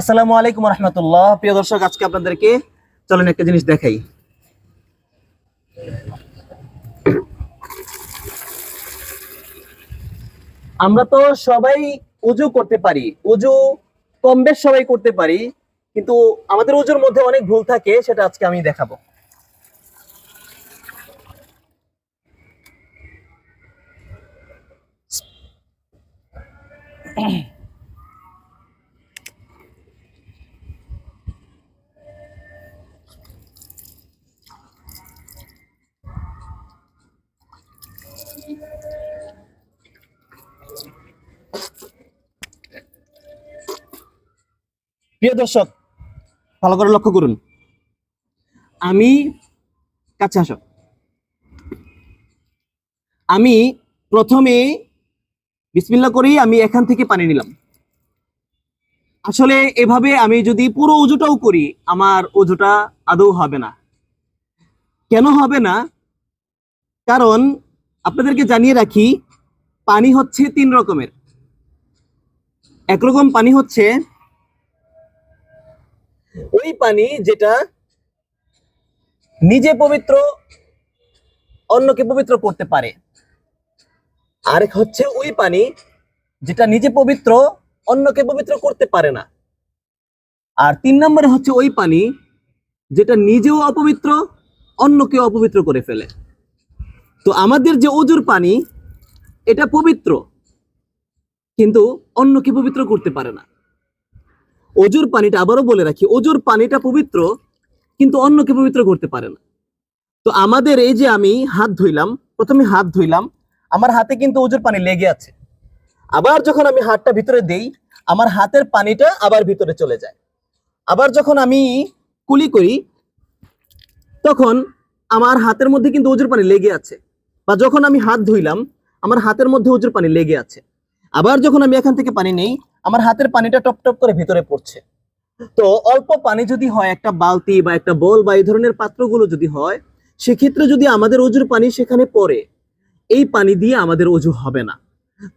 আসসালামু আলাইকুম রহমতুল্লাহ। প্রিয় দর্শক, আজকে আপনাদেরকে চলেন একটা জিনিস দেখাই। আমরা তো সবাই উজু করতে পারি, উজু কম বেশ সবাই করতে পারি, কিন্তু আমাদের উজুর মধ্যে অনেক ভুল থাকে, সেটা আজকে আমি দেখাবো। প্রিয় দর্শক, ভালো করে লক্ষ্য করুন। আমি কাছে আসো। আমি প্রথমে বিসমিল্লা করেই আমি এখান থেকে পানি নিলাম। আসলে এভাবে আমি যদি পুরো উজুটাও করি, আমার উজুটা আদৌ হবে না। কেন হবে না? কারণ আপনাদেরকে জানিয়ে রাখি, পানি হচ্ছে তিন রকমের। একরকম পানি হচ্ছে ওই পানি যেটা নিজে পবিত্র, অন্যকে পবিত্র করতে পারে। আরেক হচ্ছে ওই পানি যেটা নিজে পবিত্র, অন্যকে পবিত্র করতে পারে না। আর তিন নম্বরে হচ্ছে ওই পানি যেটা নিজেও অপবিত্র অন্যকে অপবিত্র করে ফেলে। তো আমাদের যে অজুর পানি, এটা পবিত্র। কিন্তু অন্যকে পবিত্র করতে পারে না? অজুর পানিটা, আবারও বলে রাখি, অজুর পানিটা পবিত্র, কিন্তু অন্যকে পবিত্র করতে পারে না? তো আমাদের এই যে আমি হাত ধুইলাম, প্রথমে হাত ধুইলাম, আমার হাতে কিন্তু অজুর পানি লেগে আছে। আবার যখন আমি হাতটা ভিতরে দেই, আমার হাতের পানিটা আবার ভিতরে চলে যায়। আবার যখন আমি কুলি করি, তখন আমার হাতের মধ্যে কিন্তু অজুর পানি লেগে আছে। বা যখন আমি হাত ধুইলাম, আমার হাতের মধ্যে অজুর পানি লেগে আছে। আবার যখন আমি এখান থেকে পানি নেই, আমার হাতের পানিটা টপ টপ করে ভিতরে পড়ছে। তো অল্প পানি যদি হয়, একটা বালতি বা একটা বল বা এই ধরনের পাত্রগুলো যদি হয়, সেক্ষেত্রে যদি আমাদের অজুর পানি সেখানে পড়ে, এই পানি দিয়ে আমাদের অজু হবে না।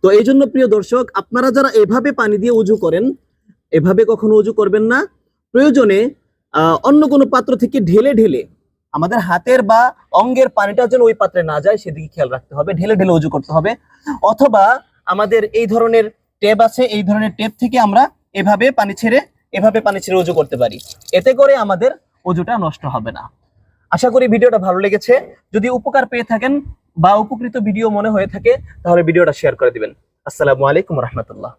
তো এই জন্য প্রিয় দর্শক, আপনারা যারা এভাবে পানি দিয়ে উজু করেন, এভাবে কখনো উজু করবেন না। প্রয়োজনে অন্য কোনো পাত্র থেকে ঢেলে ঢেলে আমাদের হাতের বা অঙ্গের পানিটা যেন ওই পাত্রে না যায়, সেদিকে খেয়াল রাখতে হবে। ঢেলে ঢেলে উজু করতে হবে। অথবা আমাদের এই ধরনের টেপ আছে, এই ধরনের টেপ থেকে আমরা এভাবে পানি ছেড়ে, এভাবে পানি ছেড়ে উজু করতে পারি। এতে করে আমাদের উজুটা নষ্ট হবে না। আশা করি ভিডিওটা ভালো লেগেছে। যদি উপকার পেয়ে থাকেন বা উপকৃত ভিডিও মনে হয়ে থাকে, তাহলে ভিডিওটা শেয়ার করে দিবেন। আসসালামু আলাইকুম রহমতুল্লাহ।